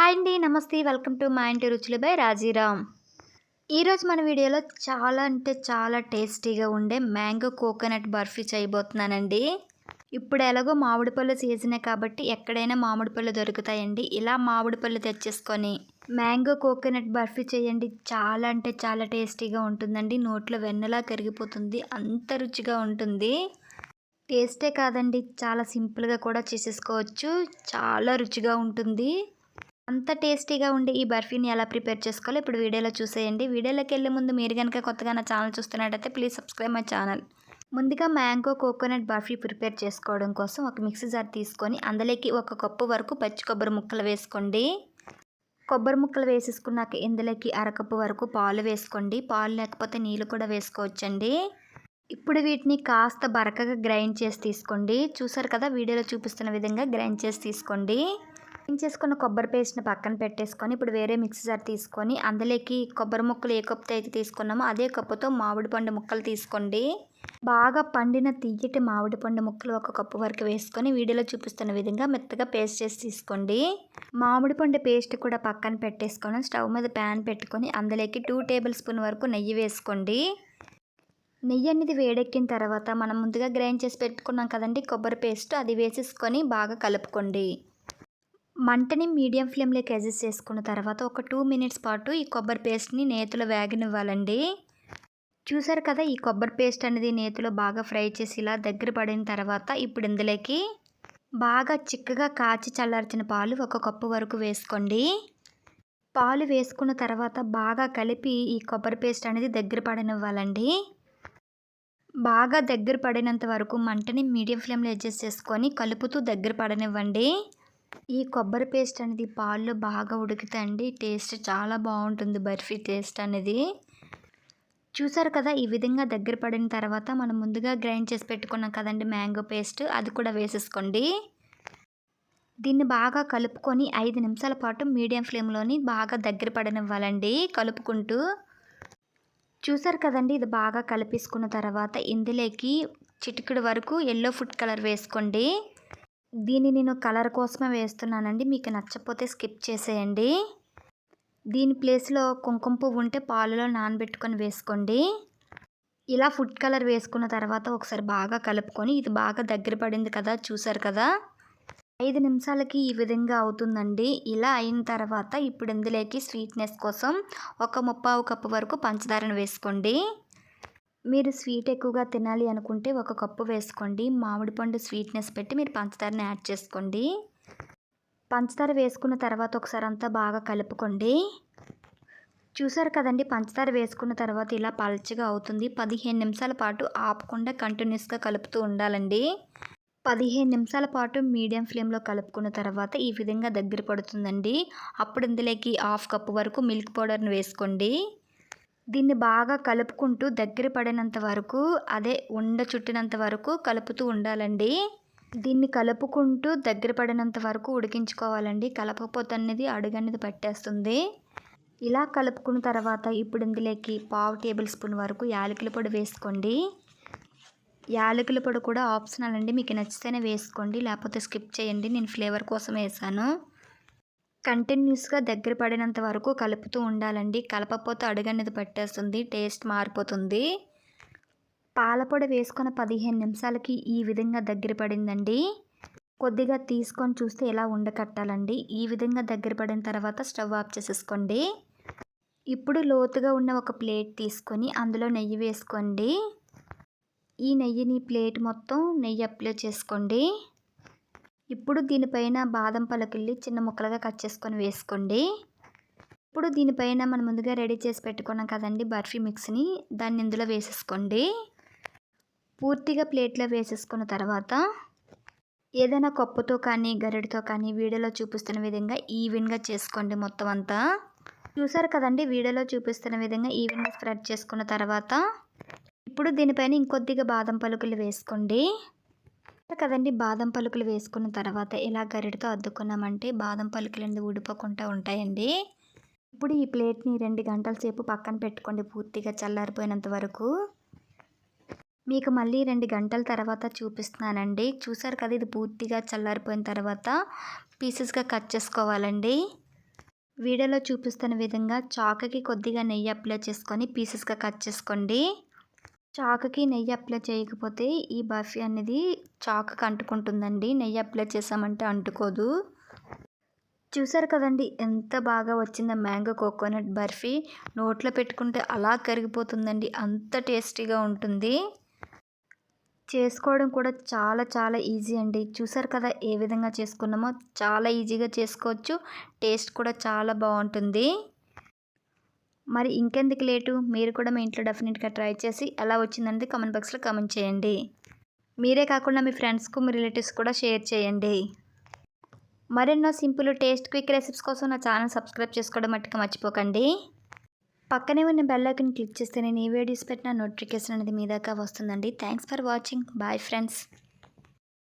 Hi అండి నమస్తే. Welcome to మా ఇంటి రుచులు బై రాజీరామ్. ఈరోజు మన వీడియోలో చాలా అంటే చాలా టేస్టీగా ఉండే మ్యాంగో కోకోనట్ బర్ఫీ చేయబోతున్నానండి. ఇప్పుడు ఎలాగో మామిడి పళ్ళు సీజనే కాబట్టి ఎక్కడైనా మామిడి పళ్ళు దొరుకుతాయండి. ఇలా మామిడి పళ్ళు తెచ్చేసుకొని మ్యాంగో కోకోనట్ బర్ఫీ చేయండి. చాలా అంటే చాలా టేస్టీగా ఉంటుందండి. నోట్లో వెన్నలా కరిగిపోతుంది. అంత రుచిగా ఉంటుంది. టేస్టే కాదండి. చాలా సింపుల్గా కూడా చేసేసుకోవచ్చు. చాలా రుచిగా ఉంటుంది. అంత టేస్టీగా ఉండే ఈ బర్ఫీని ఎలా ప్రిపేర్ చేసుకోవాలో ఇప్పుడు వీడియోలో చూసేయండి. వీడియోలోకి వెళ్ళే ముందు మీరు కనుక కొత్తగా నా ఛానల్ చూస్తున్నట్టయితే ప్లీజ్ సబ్స్క్రైబ్ మై ఛానల్. ముందుగా మ్యాంగో కోకోనట్ బర్ఫీ ప్రిపేర్ చేసుకోవడం కోసం ఒక మిక్సీ జార్ తీసుకొని అందులోకి ఒక కప్పు వరకు పచ్చి కొబ్బరి ముక్కలు వేసుకోండి. కొబ్బరి ముక్కలు వేసేసుకున్నాక ఇందులోకి అరకప్పు వరకు పాలు వేసుకోండి. పాలు లేకపోతే నీళ్ళు కూడా వేసుకోవచ్చండి. ఇప్పుడు వీటిని కాస్త బరకగా గ్రైండ్ చేసి తీసుకోండి. చూసారు కదా వీడియోలో చూపిస్తున్న విధంగా గ్రైండ్ చేసి తీసుకోండి. చేసుకున్న కొబ్బరి పేస్ట్ని పక్కన పెట్టేసుకొని ఇప్పుడు వేరే మిక్సీ జార్ తీసుకొని అందులోకి కొబ్బరి ముక్కలు ఏ కప్పుతో అయితే తీసుకున్నామో అదే కప్పుతో మామిడి పండు ముక్కలు తీసుకోండి. బాగా పండిన తీయటి మామిడి పండు ముక్కలు ఒక కప్పు వరకు వేసుకొని వీడియోలో చూపిస్తున్న విధంగా మెత్తగా పేస్ట్ చేసి తీసుకోండి. మామిడి పండు పేస్ట్ కూడా పక్కన పెట్టేసుకొని స్టవ్ మీద ప్యాన్ పెట్టుకొని అందులోకి టూ టేబుల్ స్పూన్ వరకు నెయ్యి వేసుకోండి. నెయ్యి అనేది వేడెక్కిన తర్వాత మనం ముందుగా గ్రైండ్ చేసి పెట్టుకున్నాం కదండి కొబ్బరి పేస్ట్ అది వేసేసుకొని బాగా కలుపుకోండి. మంటని మీడియం ఫ్లేమ్లోకి అడ్జస్ట్ చేసుకున్న తర్వాత ఒక టూ మినిట్స్ పాటు ఈ కొబ్బరి పేస్ట్ని నేతిలో వేగనివ్వాలండి. చూసారు కదా ఈ కొబ్బరి పేస్ట్ అనేది నేతిలో బాగా ఫ్రై చేసి ఇలా దగ్గర పడిన తర్వాత ఇప్పుడు ఇందులోకి బాగా చిక్కగా కాచి చల్లార్చిన పాలు ఒక కప్పు వరకు వేసుకోండి. పాలు వేసుకున్న తర్వాత బాగా కలిపి ఈ కొబ్బరి పేస్ట్ అనేది దగ్గర పడనివ్వాలండి. బాగా దగ్గర పడినంత వరకు మంటని మీడియం ఫ్లేమ్లో అడ్జస్ట్ చేసుకొని కలుపుతూ దగ్గర పడనివ్వండి. ఈ కొబ్బరి పేస్ట్ అనేది పాల్లో బాగా ఉడుకుతండి టేస్ట్ చాలా బాగుంటుంది బర్ఫీ టేస్ట్ అనేది. చూసారు కదా ఈ విధంగా దగ్గర పడిన తర్వాత మనం ముందుగా గ్రైండ్ చేసి పెట్టుకున్నాం కదండి మ్యాంగో పేస్ట్ అది కూడా వేసేసుకోండి. దీన్ని బాగా కలుపుకొని ఐదు నిమిషాల పాటు మీడియం ఫ్లేమ్లోని బాగా దగ్గర పడనివ్వాలండి కలుపుకుంటూ. చూసారు కదండి ఇది బాగా కలిపేసుకున్న తర్వాత ఇందులోకి చిటికెడు వరకు ఎల్లో ఫుడ్ కలర్ వేసుకోండి. దీన్ని నేను కలర్ కోసమే వేస్తున్నానండి. మీకు నచ్చపోతే స్కిప్ చేసేయండి. దీని ప్లేస్లో కుంకుమ పువ్వు ఉంటే పాలలో నానబెట్టుకొని వేసుకోండి. ఇలా ఫుడ్ కలర్ వేసుకున్న తర్వాత ఒకసారి బాగా కలుపుకొని ఇది బాగా దగ్గర పడింది కదా చూసారు కదా? ఐదు నిమిషాలకి ఈ విధంగా అవుతుందండి. ఇలా అయిన తర్వాత ఇప్పుడు ఇందులోకి స్వీట్నెస్ కోసం ఒక ముప్పావు కప్పు వరకు పంచదారను వేసుకోండి. మీరు స్వీట్ ఎక్కువగా తినాలి అనుకుంటే ఒక కప్పు వేసుకోండి. మామిడి పండు స్వీట్నెస్ పెట్టి మీరు పంచదారని యాడ్ చేసుకోండి. పంచదార వేసుకున్న తర్వాత ఒకసారి అంతా బాగా కలుపుకోండి. చూసారు కదండి పంచదార వేసుకున్న తర్వాత ఇలా పల్చగా అవుతుంది. పదిహేను నిమిషాల పాటు ఆపకుండా కంటిన్యూస్గా కలుపుతూ ఉండాలండి. పదిహేను నిమిషాల పాటు మీడియం ఫ్లేమ్లో కలుపుకున్న తర్వాత ఈ విధంగా దగ్గర పడుతుందండి. అప్పుడు ఇందులోకి హాఫ్ కప్పు వరకు మిల్క్ పౌడర్ని వేసుకోండి. దీన్ని బాగా కలుపుకుంటూ దగ్గర పడినంత వరకు అదే ఉండ చుట్టినంత వరకు కలుపుతూ ఉండాలండి. దీన్ని కలుపుకుంటూ దగ్గర పడినంత వరకు ఉడికించుకోవాలండి. కలపకపోతే అనేది అడుగు అనేది పట్టేస్తుంది. ఇలా కలుపుకున్న తర్వాత ఇప్పుడు ఇందులోకి పావు టేబుల్ స్పూన్ వరకు యాలకుల పొడి వేసుకోండి. యాలకుల పొడి కూడా ఆప్షనల్ అండి. మీకు నచ్చితేనే వేసుకోండి. లేకపోతే స్కిప్ చేయండి. నేను ఫ్లేవర్ కోసం వేసాను. కంటిన్యూస్గా దగ్గర పడినంత వరకు కలుపుతూ ఉండాలండి. కలపపోతే అడుగనేది పట్టేస్తుంది టేస్ట్ మారిపోతుంది. పాలపొడి వేసుకున్న పదిహేను నిమిషాలకి ఈ విధంగా దగ్గర పడిందండి. కొద్దిగా తీసుకొని చూస్తే ఎలా ఉండకట్టాలండి. ఈ విధంగా దగ్గర పడిన తర్వాత స్టవ్ ఆఫ్ చేసేసుకోండి. ఇప్పుడు లోతుగా ఉన్న ఒక ప్లేట్ తీసుకొని అందులో నెయ్యి వేసుకోండి. ఈ నెయ్యిని ప్లేట్ మొత్తం నెయ్యి అప్లై చేసుకోండి. ఇప్పుడు దీనిపైన బాదం పలకల్ని చిన్న ముక్కలుగా కట్ చేసుకొని వేసుకోండి. ఇప్పుడు దీనిపైన మనం ముందుగా రెడీ చేసి పెట్టుకున్నాం కదండి బర్ఫీ మిక్స్ని దాన్ని ఇందులో వేసేసుకోండి. పూర్తిగా ప్లేట్లో వేసేసుకున్న తర్వాత ఏదైనా కప్పుతో కానీ గరిటతో కానీ వీడియోలో చూపిస్తున్న విధంగా ఈవెన్గా చేసుకోండి మొత్తం అంతా. చూసారు కదండి వీడియోలో చూపిస్తున్న విధంగా ఈవెన్గా స్ప్రెడ్ చేసుకున్న తర్వాత ఇప్పుడు దీనిపైన ఇంకొద్దిగా బాదం పలుకులు వేసుకోండి. కదండి బాదం పలుకులు వేసుకున్న తర్వాత ఇలా గరిటతో అద్దుకున్నామంటే బాదం పలుకులు అనేది ఊడిపోకుండా ఉంటాయండి. ఇప్పుడు ఈ ప్లేట్ని రెండు గంటల సేపు పక్కన పెట్టుకోండి పూర్తిగా చల్లారిపోయినంత వరకు. మీకు మళ్ళీ రెండు గంటల తర్వాత చూపిస్తున్నానండి. చూసారు కదా ఇది పూర్తిగా చల్లారిపోయిన తర్వాత పీసెస్గా కట్ చేసుకోవాలండి. వీడియోలో చూపిస్తున్న విధంగా చాకకి కొద్దిగా నెయ్యి అప్లై చేసుకొని పీసెస్గా కట్ చేసుకోండి. చాకుకి నెయ్యి అప్లై చేయకపోతే ఈ బర్ఫీ అనేది చాకుకి అంటుకుంటుందండి నెయ్యి అప్లై చేసామంటే అంటుకోదు. చూసారు కదండి ఎంత బాగా వచ్చిందో మ్యాంగో కోకోనట్ బర్ఫీ. నోట్లో పెట్టుకుంటే అలా కరిగిపోతుందండి. అంత టేస్టీగా ఉంటుంది. చేసుకోవడం కూడా చాలా చాలా ఈజీ అండి. చూసారు కదా ఏ విధంగా చేసుకున్నామో. చాలా ఈజీగా చేసుకోవచ్చు. టేస్ట్ కూడా చాలా బాగుంటుంది. మరి ఇంకెందుకు లేటు? మీరు కూడా మీ ఇంట్లో డెఫినెట్గా ట్రై చేసి ఎలా వచ్చిందనేది కామెంట్ బాక్స్లో కామెంట్ చేయండి. మీరే కాకుండా మీ ఫ్రెండ్స్కు మీ రిలేటివ్స్ కూడా షేర్ చేయండి. మరెన్నో సింపుల్ టేస్ట్ క్విక్ రెసిపీస్ కోసం నా ఛానల్ సబ్స్క్రైబ్ చేసుకోవడం మట్టుకు మర్చిపోకండి. పక్కనే ఉన్న బెల్ ఐకన్ క్లిక్ చేస్తే నేను ఈ వీడియోస్ పెట్టిన నోటిఫికేషన్ అనేది మీ దాకా వస్తుందండి. Thanks for watching. Bye friends.